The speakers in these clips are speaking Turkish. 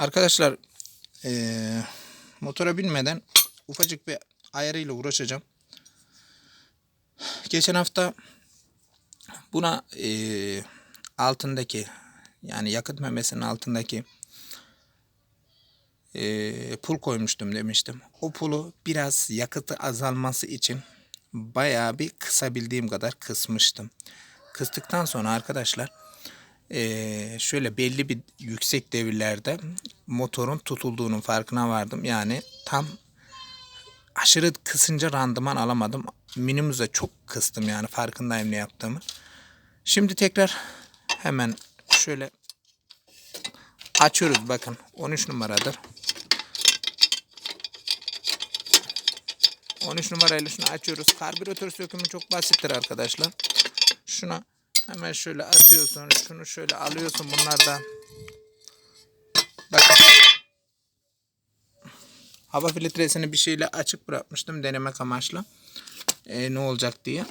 Arkadaşlar eee, motora binmeden ufacık bir ayarıyla uğraşacağım. Geçen hafta buna eee, altındaki yani yakıt memesinin altındaki eee, pul koymuştum demiştim. O pulu biraz yakıtı azalması için bayağı bir kısabildiğim kadar kısmıştım. Kıstıktan sonra arkadaşlar eee, şöyle belli bir yüksek devirlerde motorun tutulduğunun farkına vardım. Yani tam aşırı kısınca randıman alamadım. Minimumda çok kıstım yani farkındayım ne yaptığımı. Şimdi tekrar hemen şöyle açıyoruz bakın 13 numaradır. 13 numarayla şunu açıyoruz. Karbüratör sökümü çok basittir arkadaşlar. Şuna hemen şöyle atıyorsun. Şunu şöyle alıyorsun bunlardan. Bakın. Hava filtresini bir şeyle açık bırakmıştım denemek amaçlı. Ee, ne olacak diye.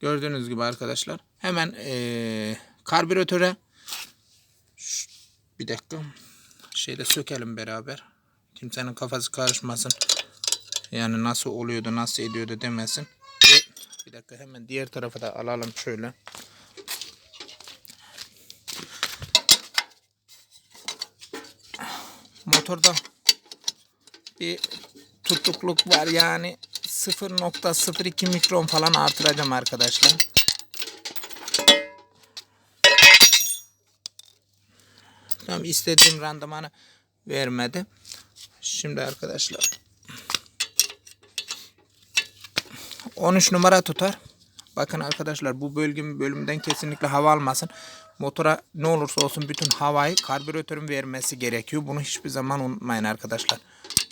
Gördüğünüz gibi arkadaşlar. Hemen ee, karbüratöre bir dakika şeyde sökelim beraber. Kimsenin kafası karışmasın. Yani nasıl oluyordu, nasıl ediyordu demesin. Bir dakika hemen diğer tarafa da alalım şöyle. Motorda bir tutukluk var yani 0.02 mikron falan artıracağım arkadaşlar. Tam istediğim randımanı vermedi. Şimdi arkadaşlar 13 numara tutar. Bakın arkadaşlar bu bölüm bölümden kesinlikle hava almasın. Motora ne olursa olsun bütün havayı karbüratörün vermesi gerekiyor. Bunu hiçbir zaman unutmayın arkadaşlar.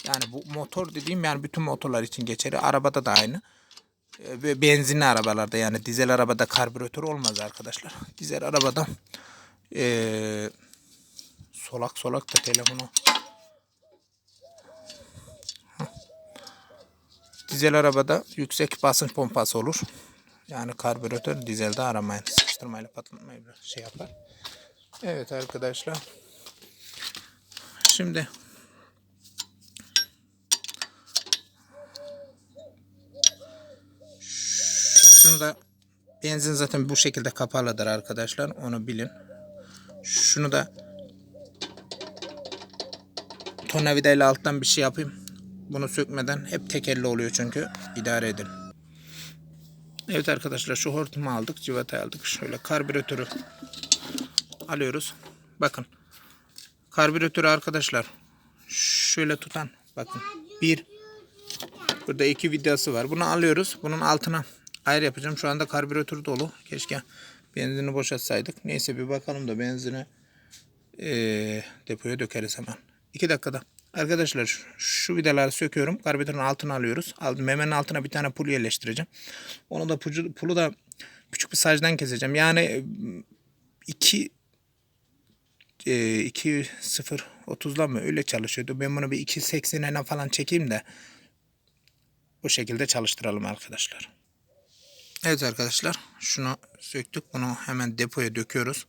Yani bu motor dediğim yani bütün motorlar için geçerli. Arabada da aynı. Ve benzinli arabalarda yani dizel arabada karbüratör olmaz arkadaşlar. Dizel arabada eee solak solak da telefonu. Dizel arabada yüksek basınç pompası olur. Yani karbüratör dizelde aramayın. Sıkıştırmayla patlatmayla şey yapar. Evet arkadaşlar. Şimdi şunu da benzin zaten bu şekilde kapalıdır arkadaşlar. Onu bilin. Şunu da tornavidayla alttan bir şey yapayım. Bunu sökmeden hep tekerli oluyor çünkü idare edin. Evet arkadaşlar şu hortumu aldık, civatayı aldık. Şöyle karbüratörü alıyoruz. Bakın. Karbüratörü arkadaşlar şöyle tutan bakın. Bir burada iki vidası var. Bunu alıyoruz. Bunun altına ayrı yapacağım. Şu anda karbüratör dolu. Keşke benzini boşaltsaydık. Neyse bir bakalım da benzini eee, depoya dökeriz hemen. 2 dakikada. Arkadaşlar şu, vidaları söküyorum. Karbüratörün altına alıyoruz. Aldım. Memenin altına bir tane pul yerleştireceğim. Onu da pucu, pulu da küçük bir sacdan keseceğim. Yani 2 2 0 30'la mı öyle çalışıyordu. Ben bunu bir 2.80'e falan çekeyim de bu şekilde çalıştıralım arkadaşlar. Evet arkadaşlar şunu söktük. Bunu hemen depoya döküyoruz.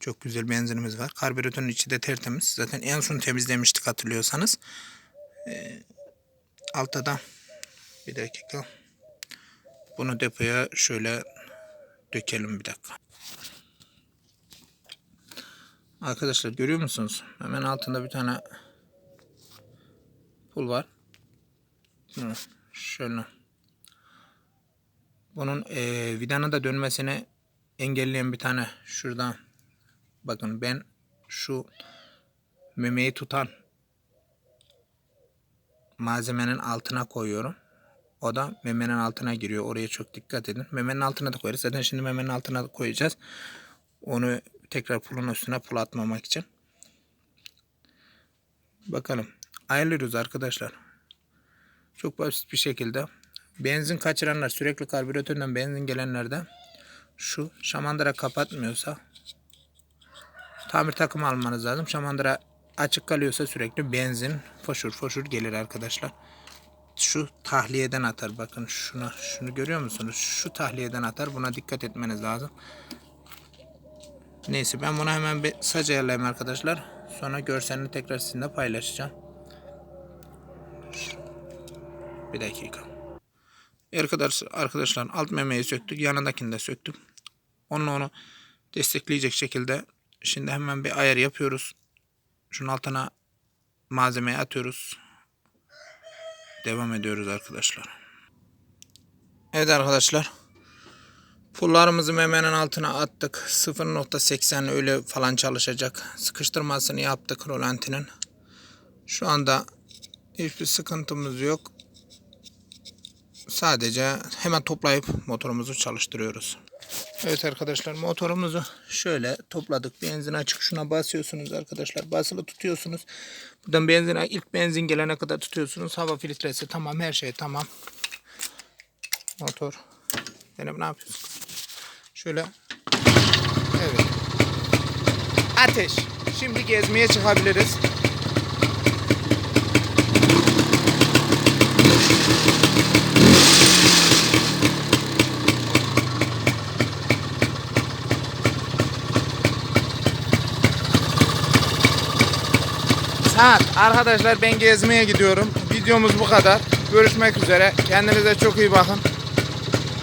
Çok güzel benzinimiz var. Karbüratörün içi de tertemiz. Zaten en son temizlemiştik hatırlıyorsanız. Ee, altta da bir dakika. Bunu depoya şöyle dökelim bir dakika. Arkadaşlar görüyor musunuz? Hemen altında bir tane pul var. Şöyle. Bunun eee vidanın da dönmesini engelleyen bir tane şuradan bakın ben şu memeyi tutan malzemenin altına koyuyorum. O da memenin altına giriyor. Oraya çok dikkat edin. Memenin altına da koyarız. Zaten şimdi memenin altına da koyacağız. Onu tekrar pulun üstüne pul atmamak için. Bakalım. Ayarlıyoruz arkadaşlar. Çok basit bir şekilde. Benzin kaçıranlar sürekli karbüratörden benzin gelenlerde şu şamandıra kapatmıyorsa tamir takımı almanız lazım. Şamandıra açık kalıyorsa sürekli benzin foşur foşur gelir arkadaşlar. Şu tahliyeden atar. Bakın şuna şunu görüyor musunuz? Şu tahliyeden atar. Buna dikkat etmeniz lazım. Neyse ben bunu hemen bir saç ayarlayayım arkadaşlar. Sonra görselini tekrar sizinle paylaşacağım. Bir dakika. Arkadaşlar, arkadaşlar alt memeyi söktük. Yanındakini de söktük. Onu onu destekleyecek şekilde şimdi hemen bir ayar yapıyoruz. Şunun altına malzemeyi atıyoruz. Devam ediyoruz arkadaşlar. Evet arkadaşlar. Pullarımızı memenin altına attık. 0.80 öyle falan çalışacak. Sıkıştırmasını yaptık rolantinin. Şu anda hiçbir sıkıntımız yok. Sadece hemen toplayıp motorumuzu çalıştırıyoruz. Evet arkadaşlar motorumuzu şöyle topladık. Benzin açık şuna basıyorsunuz arkadaşlar. Basılı tutuyorsunuz. Buradan benzin ilk benzin gelene kadar tutuyorsunuz. Hava filtresi tamam her şey tamam. Motor. Benim ne yapıyorsun? Şöyle. Evet. Ateş. Şimdi gezmeye çıkabiliriz. Saat. Arkadaşlar ben gezmeye gidiyorum. Videomuz bu kadar. Görüşmek üzere. Kendinize çok iyi bakın.